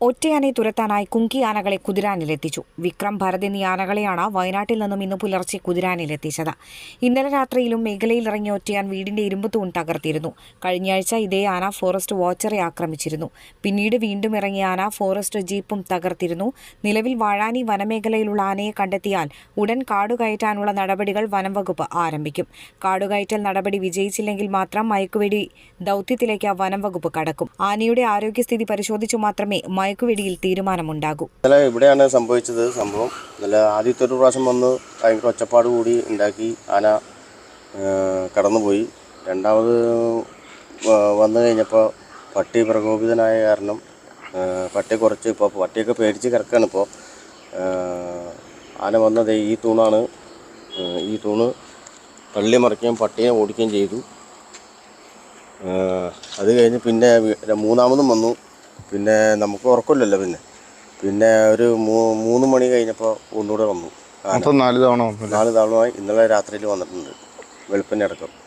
ഒറ്റയാനെ തുരത്താനായി കുങ്കി ആനകളെ കുതിരാനിലെത്തിച്ചു. വിക്രം ഭരത് എന്നീ ആനകളെയാണ് വയനാട്ടിൽ നിന്നും ഇന്ന് പുലർച്ചെ കുതിരാനിലെത്തിച്ചത്. ഇന്നലെ രാത്രിയിലും മേഖലയിൽ ഇറങ്ങിയ ഒറ്റയാൻ വീടിന്റെ ഇരുമ്പ് തൂൺ തകർത്തിരുന്നു. കഴിഞ്ഞയാഴ്ച ഇതേ ആന ഫോറസ്റ്റ് വാച്ചറെ ആക്രമിച്ചിരുന്നു. പിന്നീട് വീണ്ടും ഇറങ്ങിയ ആന ഫോറസ്റ്റ് ജീപ്പും തകർത്തിരുന്നു. നിലവിൽ വാഴാനി വനമേഖലയിലുള്ള ആനയെ കണ്ടെത്തിയാൽ ഉടൻ കാടുകയറ്റാനുള്ള നടപടികൾ വനംവകുപ്പ് ആരംഭിക്കും. കാടുകയറ്റൽ നടപടി വിജയിച്ചില്ലെങ്കിൽ മാത്രം മയക്കുവെടി ദൌത്യത്തിലേക്ക് വനംവകുപ്പ് കടക്കും. ആനയുടെ ആരോഗ്യസ്ഥിതി പരിശോധിച്ചു മാത്രമേ മയക്കുവെടിയിൽ തീരുമാനമുണ്ടാകും. ഇന്നലെ ഇവിടെയാണ് സംഭവിച്ചത് സംഭവം. ഇന്നലെ ആദ്യത്തെ ഒരു പ്രാവശ്യം വന്ന് ഭയങ്കര ഒച്ചപ്പാട് കൂടി ഉണ്ടാക്കി ആന കടന്നുപോയി. രണ്ടാമത് വന്നു കഴിഞ്ഞപ്പോൾ പട്ടി പ്രകോപിതനായ കാരണം പട്ടി കുറച്ച് ഇപ്പോൾ പട്ടിയൊക്കെ പേടിച്ച് കിടക്കുകയാണ് ഇപ്പോൾ. ആന വന്നത് ഈ തൂണാണ്. ഈ തൂണ് തള്ളി മറിക്കുകയും പട്ടിയെ ഓടിക്കുകയും ചെയ്തു. അത് കഴിഞ്ഞ് പിന്നെ മൂന്നാമതും വന്നു. പിന്നെ നമുക്ക് ഉറക്കമില്ലല്ലോ പിന്നെ. പിന്നെ ഒരു മൂന്ന് മണി കഴിഞ്ഞപ്പോൾ ഒന്നുകൂടെ വന്നു. നാല് തവണ നാല് തവണമായി ഇന്നലെ രാത്രിയിൽ വന്നിട്ടുണ്ട്. വെളുപ്പിനടക്കം. അടക്കം